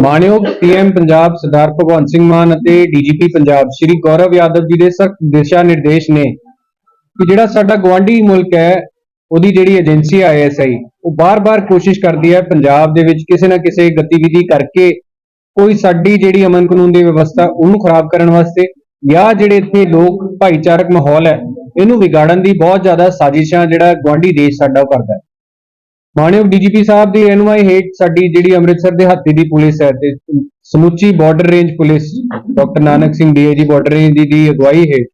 ਮਾਨਯੋਗ ਪੀਐਮ ਪੰਜਾਬ ਸਰਦਾਰ ਭਗਵੰਤ ਸਿੰਘ ਮਾਨ ਅਤੇ ਡੀਜੀਪੀ ਪੰਜਾਬ ਸ਼੍ਰੀ ਗੌਰਵ ਯਾਦਵ ਜੀ ਦੇ ਸਖਤ ਦਿਸ਼ਾ ਨਿਰਦੇਸ਼ ਨੇ ਕਿ ਜਿਹੜਾ ਸਾਡਾ ਗਵਾਂਢੀ ਮੁਲਕ ਹੈ, ਉਹਦੀ ਜਿਹੜੀ ਏਜੰਸੀ ਆਈਐਸਆਈ ਉਹ ਬਾਰ-ਬਾਰ ਕੋਸ਼ਿਸ਼ ਕਰਦੀ ਹੈ ਪੰਜਾਬ ਦੇ ਵਿੱਚ ਕਿਸੇ ਨਾ ਕਿਸੇ ਗਤੀਵਿਧੀ ਕਰਕੇ ਕੋਈ ਸਾਡੀ ਜਿਹੜੀ ਅਮਨ ਕਾਨੂੰਨ ਦੀ ਵਿਵਸਥਾ ਉਹਨੂੰ ਖਰਾਬ ਕਰਨ ਵਾਸਤੇ ਜਾਂ ਜਿਹੜੇ ਇੱਥੇ ਲੋਕ ਭਾਈਚਾਰਕ ਮਾਹੌਲ ਹੈ, ਇਹਨੂੰ ਵਿਗਾੜਨ ਦੀ ਬਹੁਤ ਜ਼ਿਆਦਾ ਸਾਜ਼ਿਸ਼ਾਂ ਜਿਹੜਾ ਗਵਾਂਢੀ ਦੇਸ਼ ਸਾਡਾ ਉਹ ਕਰਦਾ ਹੈ। ਮਾਨਯੋਗ ਡੀਜੀਪੀ ਸਾਹਿਬ ਦੀ ਐਨਵਾਈ ਹੇਠ ਸਾਡੀ ਜਿਹੜੀ ਅੰਮ੍ਰਿਤਸਰ ਦੇ ਹੱਤੀ ਦੀ ਪੁਲਿਸ ਹੈ ਤੇ ਸਮੁੱਚੀ border range police doctor Nanak Singh DIG border range ਦੀ ਦੀ ਅਗਵਾਈ ਹੇਠ,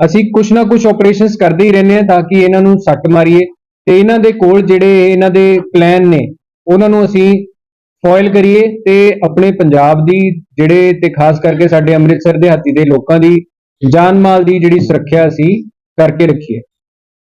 ਅਸੀਂ ਕੁਛ ਨਾ ਕੁਛ ਆਪਰੇਸ਼ਨਸ ਕਰਦੇ ਹੀ ਰਹਿੰਦੇ ਹਾਂ ਤਾਂ ਕਿ ਇਹਨਾਂ ਨੂੰ ਸੱਟ ਮਾਰੀਏ ਤੇ ਇਹਨਾਂ ਦੇ ਕੋਲ ਜਿਹੜੇ ਇਹਨਾਂ ਦੇ ਪਲਾਨ ਨੇ, ਉਹਨਾਂ ਨੂੰ ਅਸੀਂ ਫੋਇਲ ਕਰੀਏ ਤੇ ਆਪਣੇ ਪੰਜਾਬ ਦੀ ਜਿਹੜੇ ਤੇ ਖਾਸ ਕਰਕੇ ਸਾਡੇ ਅੰਮ੍ਰਿਤਸਰ ਦੇ ਹੱਤੀ ਦੇ ਲੋਕਾਂ ਦੀ ਜਾਨ ਮਾਲ ਦੀ ਜਿਹੜੀ ਸੁਰੱਖਿਆ ਅਸੀਂ ਕਰਕੇ ਰੱਖੀਏ।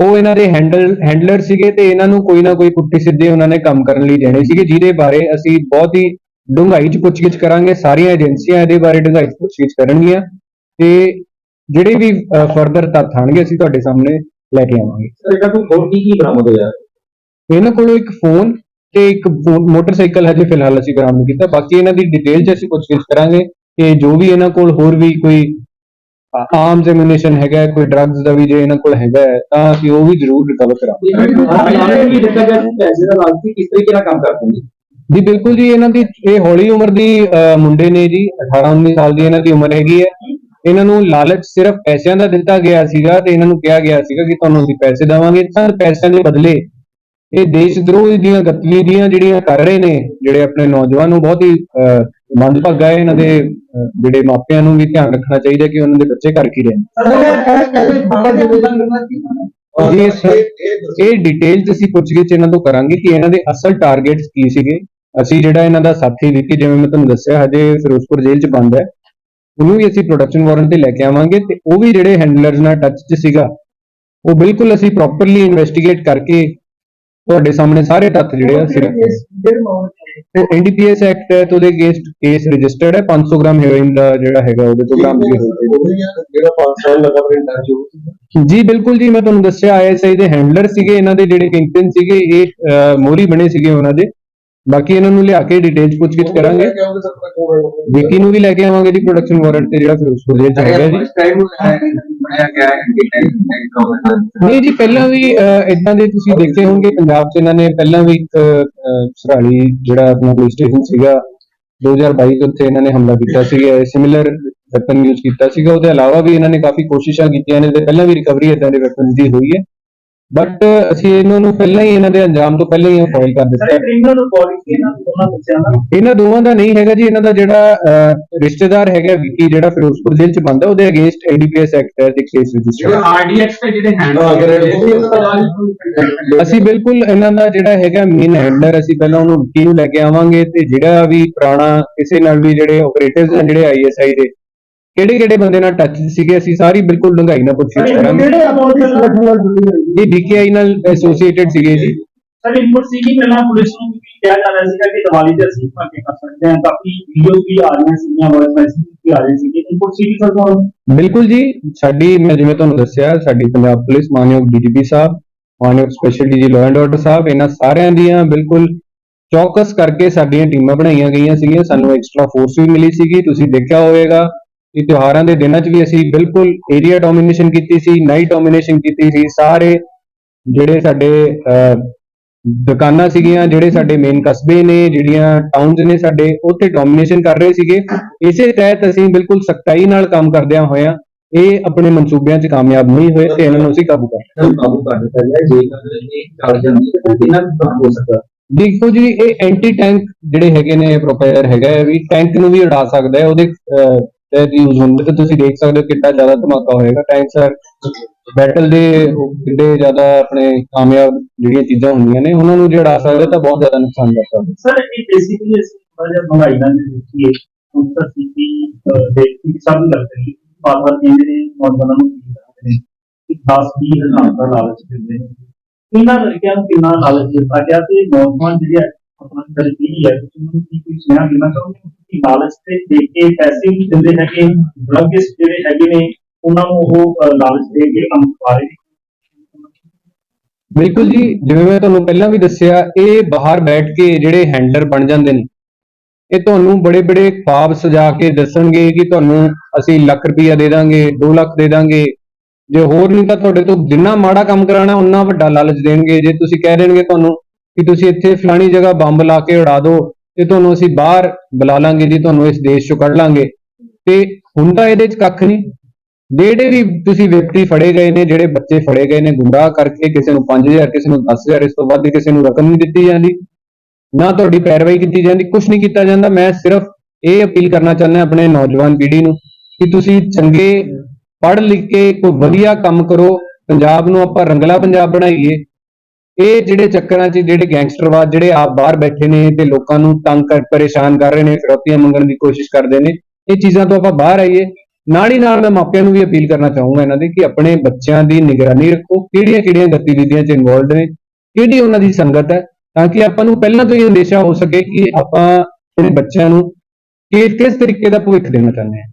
ਉਹ ਇਹਨਾਂ ਦੇ ਹੈਂਡਲ ਹੈਂਡਲਰ ਸੀਗੇ ਤੇ ਇਹਨਾਂ ਨੂੰ ਕੋਈ ਨਾ ਕੋਈ ਪੁੱਠੀ ਸਿੱਧੇ ਉਹਨਾਂ ਨੇ ਕੰਮ ਕਰਨ ਲਈ ਦੇਣੇ ਸੀਗੇ ਜਿਹਦੇ ਬਾਰੇ ਅਸੀਂ ਬਹੁਤ ਹੀ ਡੂੰਘਾਈ 'ਚ ਪੁੱਛਗਿੱਛ ਕਰਾਂਗੇ ਸਾਰੀਆਂ ਏਜੰਸੀਆਂ ਇਹਦੇ ਬਾਰੇ ਡੂੰਘਾਈ 'ਚ ਪੁੱਛਗਿੱਛ ਕਰਨਗੀਆਂ ਤੇ ਜਿਹੜੇ ਵੀ ਫਰਦਰ ਤੱਥ ਆਣਗੇ ਅਸੀਂ ਤੁਹਾਡੇ ਸਾਹਮਣੇ ਲੈ ਕੇ ਆਵਾਂਗੇ। ਸਰ ਇਹਨਾਂ ਤੋਂ ਹੋਰ ਕੀ ਕੀ ਬਰਾਮਦ ਹੋਇਆ? ਇਹਨਾਂ ਕੋਲੋਂ ਇੱਕ ਫੋਨ ਤੇ ਇੱਕ ਮੋਟਰਸਾਈਕਲ ਹਜੇ ਫਿਲਹਾਲ ਅਸੀਂ ਬਰਾਮਦ ਕੀਤਾ ਬਾਕੀ ਇਹਨਾਂ ਦੀ ਡਿਟੇਲ 'ਚ ਅਸੀਂ ਪੁੱਛਗਿੱਛ ਕਰਾਂਗੇ ਕਿ ਜੋ ਵੀ ਇਹਨਾਂ ਕੋਲ ਹੋਰ ਵੀ ਕੋਈ ਆਰਮਸ ਐਮੂਨੇਸ਼ਨ ਹੈਗਾ ਕੋਈ ਡਰੱਗਸ ਦਾ ਵੀ ਜੇ ਇਹਨਾਂ ਕੋਲ ਹੈਗਾ ਤਾਂ ਅਸੀਂ ਉਹ ਵੀ ਜ਼ਰੂਰ ਰਿਕਵਰ ਕਰਾਂਗੇ। ਜੀ ਬਿਲਕੁਲ ਜੀ ਇਹਨਾਂ ਦੀ ਇਹ ਹੌਲੀ ਉਮਰ ਦੀ ਮੁੰਡੇ ਨੇ ਜੀ 18 19 ਸਾਲ ਦੀ ਇਹਨਾਂ ਦੀ ਉਮਰ ਹੈਗੀ ਹੈ। ਇਹਨਾਂ ਨੂੰ ਲਾਲਚ ਸਿਰਫ ਪੈਸਿਆਂ ਦਾ ਦਿੱਤਾ ਗਿਆ ਸੀਗਾ ਤੇ ਇਹਨਾਂ ਨੂੰ ਕਿਹਾ ਗਿਆ ਸੀਗਾ ਕਿ ਤੁਹਾਨੂੰ ਅਸੀਂ ਪੈਸੇ ਦੇਵਾਂਗੇ ਤਾਂ ਪੈਸਿਆਂ ਦੇ ਬਦਲੇ ਇਹ ਦੇਸ਼ ਦਰੋਹ ਦੀਆਂ ਗਤੀਵਿਧੀਆਂ ਜਿਹੜੀਆਂ ਕਰ ਰਹੇ ਨੇ ਜਿਹੜੇ ਆਪਣੇ ਨੌਜਵਾਨ ਨੂੰ ਬਹੁਤ ਹੀ ਮੰਦਭਾਗਾ ਇਹਨਾਂ ਦੇ ਜਿਹੜੇ ਮਾਪਿਆਂ ਨੂੰ ਵੀ ਧਿਆਨ ਰੱਖਣਾ ਚਾਹੀਦਾ ਕਿ ਉਹਨਾਂ ਦੇ ਬੱਚੇ ਕਰ ਕੀ ਰਹੇ ਨੇ ਜੀ ਇਸ ਇਹ ਡਿਟੇਲ ਅਸੀਂ ਪੁੱਛਗਿੱਛ ਇਹਨਾਂ ਤੋਂ ਕਰਾਂਗੇ ਕਿ ਇਹਨਾਂ ਦੇ ਅਸਲ ਟਾਰਗੇਟਸ ਕੀ ਸੀਗੇ। ਅਸੀਂ ਜਿਹੜਾ ਇਹਨਾਂ ਦਾ ਸਾਥੀ ਵਿੱਕੀ ਜਿਵੇਂ ਮੈਂ ਤੁਹਾਨੂੰ ਦੱਸਿਆ ਹਜੇ ਫਿਰੋਜ਼ਪੁਰ ਜੇਲ੍ਹ ਚ ਬੰਦ ਹੈ। ਉਹਨੂੰ ਵੀ ਅਸੀਂ ਪ੍ਰੋਡਕਸ਼ਨ ਵਾਰੰਟ ਤੇ ਲੈ ਕੇ ਆਵਾਂਗੇ ਤੇ ਉਹ ਵੀ ਜਿਹੜੇ ਹੈਂਡਲਰਸ ਨਾਲ ਟੱਚ 'ਚ ਸੀਗਾ ਉਹ ਬਿਲਕੁਲ ਅਸੀਂ ਪ੍ਰੋਪਰਲੀ ਇਨਵੈਸਟੀਗੇਟ ਕਰਕੇ ਤੁਹਾਡੇ ਸਾਹਮਣੇ ਸਾਰੇ ਤੱਥ ਜਿਹੜੇ ਆ ਸਿਰ ਤੇ ਐਨਡੀਪੀਐਸ ਐਕਟ ਹੈ ਤੇ ਉਹਦੇ ਅਗੇਂਸਟ ਕੇਸ ਰਜਿਸਟਰਡ ਹੈ 500 ਗ੍ਰਾਮ ਹੈਰੋਇਨ ਦਾ ਜਿਹੜਾ ਹੈਗਾ ਉਹਦੇ ਤੋਂ ਹੋਈ ਜਿਹੜਾ 5 ਸਾਲ ਲਗਾਤਾਰ ਇੰਟਰਵਿਊ ਜੀ ਬਿਲਕੁਲ ਜੀ ਮੈਂ ਤੁਹਾਨੂੰ ਦੱਸਿਆ ਆਈਐਸਆਈ ਦੇ ਹੈਂਡਲਰ ਸੀਗੇ ਇਹਨਾਂ ਦੇ ਜਿਹੜੇ ਕਿੰਗਪਿਨ ਸੀਗੇ ਇਹ ਮੋਹਰੀ ਬਣੇ ਸੀਗੇ ਉਹਨਾਂ ਦੇ। ਬਾਕੀ ਇਹਨਾਂ ਨੂੰ ਲਿਆ ਕੇ ਡਿਟੇਲਸ ਪੁੱਛਗਿੱਛ ਕਰਾਂਗੇ। ਵਿੱਕੀ ਨੂੰ ਵੀ ਲੈ ਕੇ ਆਵਾਂਗੇ ਜੀ ਪ੍ਰੋਡਕਸ਼ਨ ਵਾਰੰਟ ਤੇ ਜਿਹੜਾ ਫਿਰੋਜ਼ਪੁਰ ਜੇਲ੍ਹ ਚ ਹੈਗਾ ਜੀ। ਬਣਾਇਆ ਗਿਆ ਹੈ ਨਹੀਂ ਜੀ ਪਹਿਲਾਂ ਵੀ ਇਦਾਂ ਦੇ ਤੁਸੀਂ ਦੇਖੇ ਹੋਣਗੇ ਪੰਜਾਬ 'ਚ ਇਹਨਾਂ ਨੇ ਪਹਿਲਾਂ ਵੀ ਇੱਕ ਅਹ, ਸਰਾਲੀ ਜਿਹੜਾ ਆਪਣਾ ਪੁਲਿਸ ਸਟੇਸ਼ਨ ਸੀਗਾ 2022 ਚ ਉੱਥੇ ਇਹਨਾਂ ਨੇ ਹਮਲਾ ਕੀਤਾ ਸੀਗਾ ਸਿਮਿਲਰ ਵੈਪਨ ਯੂਜ਼ ਕੀਤਾ ਸੀਗਾ। ਉਹਦੇ ਇਲਾਵਾ ਵੀ ਇਹਨਾਂ ਨੇ ਕਾਫੀ ਕੋਸ਼ਿਸ਼ਾਂ ਕੀਤੀਆਂ ਨੇ ਤੇ ਪਹਿਲਾਂ ਵੀ ਰਿਕਵਰੀ ਇਦਾਂ ਦੇ ਵੈਪਨਸ ਦੀ ਹੋਈ ਹੈ। ਬਟ ਅਸੀਂ ਇਹਨਾਂ ਨੂੰ ਪਹਿਲਾਂ ਹੀ ਇਹਨਾਂ ਦੇ ਅੰਜਾਮ ਤੋਂ ਪਹਿਲਾਂ ਹੀ ਫਾਈਲ ਕਰ ਦਿੱਤਾ। ਹੈ ਕ੍ਰਿਮੀਨਲ ਰਿਕਾਰਡ ਸੀ ਨਾ ਦੋਨਾਂ ਬੱਚਿਆਂ ਦਾ? ਇਹਨਾਂ ਦੋਵਾਂ ਦਾ ਨਹੀਂ ਹੈਗਾ ਜੀ ਇਹਨਾਂ ਦਾ ਜਿਹੜਾ ਰਿਸ਼ਤੇਦਾਰ ਹੈਗਾ ਵਿੱਕੀ ਜਿਹੜਾ ਫਿਰੋਜ਼ਪੁਰ ਜੇਲ੍ਹ 'ਚ ਬੰਦਾ ਉਹਦੇ ਅਗੇਂਸਟ ਐਨਡੀਪੀਐਸ ਐਕਟ ਹੈ ਤੇ ਕੇਸ ਰਜਿਸਟਰ ਆਰਡੀਐਕਸ ਤੇ ਜਿਹੜੇ ਹੈਂਡ ਅਸੀਂ ਬਿਲਕੁਲ ਇਹਨਾਂ ਦਾ ਜਿਹੜਾ ਹੈਗਾ ਮੇਨ ਹੈਂਡਲਰ ਅਸੀਂ ਪਹਿਲਾਂ ਉਹਨੂੰ ਵਿੱਕੀ ਨੂੰ ਲੈ ਕੇ ਆਵਾਂਗੇ ਤੇ ਜਿਹੜਾ ਵੀ ਪੁਰਾਣਾ ਕਿਸੇ ਨਾਲ ਵੀ ਜਿਹੜੇ ਆਪਰੇਟਰਸ ਨੇ ਜਿਹੜੇ ਆਈਐਸਆਈ ਦੇ ਕਿਹੜੇ ਕਿਹੜੇ ਬੰਦੇ ਨਾਲ ਟੱਚ ਸੀਗੇ? ਅਸੀਂ ਸਾਰੀ ਬਿਲਕੁਲ ਡੂੰਘਾਈ ਨਾਲ ਪੁੱਛਿਸ਼ ਕਰਾਂਗੇ। ਕਿਹੜੇ ਸਿਲੈਕਸ਼ਨ ਨਾਲ ਜੁੜੀ ਹੋਈ। ਇਹ ਡੀਕੇਆਈ ਨਾਲ ਐਸੋਸੀਏਟਡ ਸੀਗੇ ਜੀ। ਸਰ ਇਨਪੁਟ ਸੀ ਕਿ ਪਹਿਲਾਂ ਪੁਲਿਸ ਨੂੰ ਵੀ ਕਿਹਾ ਜਾ ਰਿਹਾ ਸੀਗਾ ਕਿ ਦੀਵਾਲੀ ਤੇ ਅਸੀਂ ਭਾਗੇ ਕਰ ਸਕਦੇ ਹਾਂ। ਕਾਫੀ ਵੀਡੀਓ ਵੀ ਆ ਰਹੀਆਂ ਸੀਗੀਆਂ ਵੌਇਸ ਮੈਸੇਜ ਵੀ ਆ ਰਹੇ ਸੀਗੇ। ਇਨਪੁਟ ਸੀ ਸਰ ਤੁਹਾਨੂੰ ਬਿਲਕੁਲ ਜੀ। ਸਾਡੀ ਮੈਂ ਜਿਵੇਂ ਤੁਹਾਨੂੰ ਦੱਸਿਆ ਸਾਡੀ ਪੰਜਾਬ ਪੁਲਿਸ ਮਾਨਯੋਗ ਡੀਜੀਪੀ ਸਾਹਿਬ ਮਾਨਯੋਗ special DG law and order ਸਾਹਿਬ ਇਹਨਾਂ ਸਾਰਿਆਂ ਦੀਆਂ ਬਿਲਕੁਲ ਚੌਕਸ ਕਰਕੇ ਸਾਡੀਆਂ ਟੀਮਾਂ ਬਣਾਈਆਂ ਗਈਆਂ ਸੀਗੀਆਂ। ਸਾਨੂੰ ਐਕਸਟਰਾ ਫੋਰਸ ਵੀ ਮਿਲੀ ਸੀਗੀ। ਤੁਸੀਂ ਦੇਖਿਆ ਹੋਵੇਗਾ ਕਿ ਤਿਉਹਾਰਾਂ ਦੇ ਦਿਨਾਂ 'ਚ ਵੀ ਅਸੀਂ ਬਿਲਕੁਲ ਏਰੀਆ ਡੋਮੀਨੇਸ਼ਨ ਕੀਤੀ ਸੀ ਨਾਈਟ ਡੋਮੀਨੇਸ਼ਨ ਕੀਤੀ ਸੀ। ਸਾਰੇ ਜਿਹੜੇ ਸਾਡੇ ਦੁਕਾਨਾਂ ਸੀਗੀਆਂ ਜਿਹੜੇ ਸਾਡੇ ਮੇਨ ਕਸਬੇ ਨੇ ਜਿਹੜੀਆਂ ਟਾਊਨਸ ਨੇ ਸਾਡੇ ਉੱਥੇ ਡੋਮੀਨੇਸ਼ਨ ਕਰ ਰਹੇ ਸੀਗੇ। ਇਸੇ ਤਹਿਤ ਅਸੀਂ ਬਿਲਕੁਲ ਸਖਤਾਈ ਨਾਲ ਕੰਮ ਕਰਦਿਆਂ ਹੋਇਆਂ ਇਹ ਆਪਣੇ ਮਨਸੂਬਿਆਂ 'ਚ ਕਾਮਯਾਬ ਨਹੀਂ ਹੋਏ ਤੇ ਇਹਨਾਂ ਨੂੰ ਅਸੀਂ ਕਾਬੂ ਕਰ ਕਾਬੂ ਕਰ ਦਿੱਤਾ ਗਿਆ। ਜੇਕਰ ਇਹ ਚੱਲ ਜਾਂਦੀ ਤਾਂ ਕਿੰਨਾ ਨੁਕਸਾਨ ਹੋ ਸਕਦਾ। ਦੇਖੋ ਜੀ ਇਹ ਐਂਟੀ ਟੈਂਕ ਜਿਹੜੇ ਹੈਗੇ ਨੇ ਪ੍ਰੋਪੇਲਰ ਹੈਗਾ ਵੀ ਟੈਂਕ ਨੂੰ ਵੀ ਉਡਾ ਸਕਦਾ ਹੈ। ਉਹਦੇ ਅਹ, ਤਹਿਤ ਯੂਜ਼ ਹੁੰਦੇ ਤੇ ਤੁਸੀਂ ਦੇਖ ਸਕਦੇ ਹੋ ਕਿੰਨਾ ਜ਼ਿਆਦਾ ਧਮਾਕਾ ਹੋਏਗਾ। ਟੈਂਕ ਸਰ ਬੈਟਲ ਦੇ ਕਿੰਨੇ ਜ਼ਿਆਦਾ ਆਪਣੇ ਕਾਮਯਾਬ ਜਿਹੜੀਆਂ ਚੀਜ਼ਾਂ ਹੁੰਦੀਆਂ ਨੇ ਉਹਨਾਂ ਨੂੰ ਜੇ ਸਕਦਾ ਤਾਂ ਬਹੁਤ ਜ਼ਿਆਦਾ ਨੁਕਸਾਨ ਕਰ ਸਕਦਾ ਸਰ ਇਹ ਬੇਸਿਕਲੀ ਅਸੀਂ ਥੋੜਾ ਜਿਹਾ ਮਹਿੰਗਾਈ ਦੇਖੀਏ। ਹੁਣ ਤਾਂ ਸੀਪੀ ਦੇਖੀ ਸਭ ਨੂੰ ਲੱਗਦਾ ਹੈ ਬਾਰ ਬਾਰ ਕਹਿੰਦੇ ਨੇ ਨੌਜਵਾਨਾਂ ਨੂੰ ਕੀ ਕਰਦੇ ਨੇ ਕਿ 10 20 ਹਜ਼ਾਰ ਦਾ ਲਾਲਚ ਦਿੰਦੇ ਨੇ। ਇਹਨਾਂ ਲੜਕਿਆਂ ਨੂੰ ਕਿੰਨਾ ਲਾਲਚ ਦਿੱਤਾ ਗਿਆ ਤੇ ਨੌਜਵਾਨ ਜਿਹੜੇ ਆਪਣਾ ਤਰੀਕੀ ਹੈ ਤੁਸੀਂ ਨੂੰ ਕੀ ਕੁਝ ਸੁਣਾ ਦੇਣਾ ਚਾਹੁੰਦੇ ਹੋ ਕਿ ਲਾਲਚ ਤੇ ਦੇ ਕੇ ਪੈਸੇ ਵੀ ਦਿੰਦੇ ਹੈਗੇ ਡਰੱਗਸ ਜਿਹੜੇ ਹੈਗੇ ਨੇ, ਉਹਨਾਂ ਨੂੰ ਉਹ ਲਾਲਚ ਦੇ ਕੇ ਕੰਮ ਕਰਾ ਰਹੇ ਬਿਲਕੁਲ ਜੀ, ਜਿਵੇਂ ਮੈਂ ਤੁਹਾਨੂੰ ਪਹਿਲਾਂ ਵੀ ਦੱਸਿਆ, ਇਹ ਬਾਹਰ ਬੈਠ ਕੇ ਜਿਹੜੇ ਹੈਂਡਲਰ ਬਣ ਜਾਂਦੇ ਨੇ, ਇਹ ਤੁਹਾਨੂੰ ਬੜੇ ਬੜੇ ਖਾਬ ਸਜਾ ਕੇ ਦੱਸਣਗੇ ਕਿ ਤੁਹਾਨੂੰ ਅਸੀਂ ਲੱਖ ਰੁਪਇਆ ਦੇ ਦਾਂਗੇ 2 ਲੱਖ ਦੇ ਦਾਂਗੇ। ਜੇ ਹੋਰ ਨਹੀਂ ਤਾਂ ਤੁਹਾਡੇ ਤੋਂ ਜਿੰਨਾ ਮਾੜਾ ਕੰਮ ਕਰਾਣਾ ਉਨਾ ਵੱਡਾ ਲਾਲਚ ਦੇਣਗੇ। ਜੇ ਤੁਸੀਂ ਕਹਿ ਦੇਣਗੇ ਤੁਹਾਨੂੰ ਕਿ ਤੁਸੀਂ ਇੱਥੇ ਫਲਾਣੀ ਜਗ੍ਹਾ ਬੰਬ ਲਾ ਕੇ ਉਡਾ ਦਿਓ ਤੇ ਤੁਹਾਨੂੰ ਅਸੀਂ ਬਾਹਰ ਬੁਲਾ ਲਾਂਗੇ ਜੀ, ਤੁਹਾਨੂੰ ਇਸ ਦੇਸ਼ ਚੋਂ ਕੱਢ ਲਾਂਗੇ। ਤੇ ਹੁੰਦਾ ਇਹਦੇ 'ਚ ਕੱਖ ਨਹੀਂ। ਜਿਹੜੇ ਵੀ ਤੁਸੀਂ ਵਿਅਕਤੀ ਫੜੇ ਗਏ ਨੇ, ਜਿਹੜੇ ਬੱਚੇ ਫੜੇ ਗਏ ਨੇ, ਗੁੰਮਰਾਹ ਕਰਕੇ ਕਿਸੇ ਨੂੰ 5000 ਕਿਸੇ ਨੂੰ 10000 ਇਸ ਤੋਂ ਵੱਧ ਕਿਸੇ ਨੂੰ ਰਕਮ ਨਹੀਂ ਦਿੱਤੀ ਜਾਂਦੀ, ਨਾ ਤੁਹਾਡੀ ਪੈਰਵਾਈ ਕੀਤੀ ਜਾਂਦੀ ਕੁਝ ਨਹੀਂ ਕੀਤਾ ਜਾਂਦਾ। ਮੈਂ ਸਿਰਫ ਇਹ ਅਪੀਲ ਕਰਨਾ ਚਾਹੁੰਦਾ ਆਪਣੇ ਨੌਜਵਾਨ ਪੀੜ੍ਹੀ ਨੂੰ ਕਿ ਤੁਸੀਂ ਚੰਗੇ ਪੜ੍ਹ ਲਿਖ ਕੇ ਕੋਈ ਵਧੀਆ ਕੰਮ ਕਰੋ। ਪੰਜਾਬ ਨੂੰ ਆਪਾਂ ਰੰਗਲਾ ਪੰਜਾਬ ਬਣਾਈਏ। ਇਹ ਜਿਹੜੇ ਚੱਕਰਾਂ 'ਚ ਜਿਹੜੇ ਗੈਂਗਸਟਰਵਾਦ ਜਿਹੜੇ ਆਪ ਬਾਹਰ ਬੈਠੇ ਨੇ ਤੇ ਲੋਕਾਂ ਨੂੰ ਤੰਗ ਕਰ, ਪਰੇਸ਼ਾਨ ਕਰ ਰਹੇ ਨੇ, ਫਿਰੌਤੀਆਂ ਮੰਗਣ ਦੀ ਕੋਸ਼ਿਸ਼ ਕਰਦੇ ਨੇ, ਇਹ ਚੀਜ਼ਾਂ ਤੋਂ ਆਪਾਂ ਬਾਹਰ ਆਈਏ। ਨਾਲ ਹੀ ਨਾਲ ਮੈਂ ਮਾਪਿਆਂ ਨੂੰ ਵੀ ਅਪੀਲ ਕਰਨਾ ਚਾਹੂੰਗਾ ਇਹਨਾਂ ਦੀ ਕਿ ਆਪਣੇ ਬੱਚਿਆਂ ਦੀ ਨਿਗਰਾਨੀ ਰੱਖੋ, ਕਿਹੜੀਆਂ ਕਿਹੜੀਆਂ ਗਤੀਵਿਧੀਆਂ 'ਚ ਇਨਵੋਲਡ ਨੇ, ਕਿਹੜੀ ਉਹਨਾਂ ਦੀ ਸੰਗਤ ਹੈ, ਤਾਂ ਕਿ ਆਪਾਂ ਨੂੰ ਪਹਿਲਾਂ ਤੋਂ ਹੀ ਅੰਦੇਸ਼ਾ ਹੋ ਸਕੇ ਕਿ ਆਪਾਂ ਆਪਣੇ ਬੱਚਿਆਂ ਨੂੰ ਕਿ ਕਿਸ ਤਰੀਕੇ ਦਾ ਭਵਿੱਖ ਦੇਣਾ ਚਾਹੁੰਦੇ ਹਾਂ।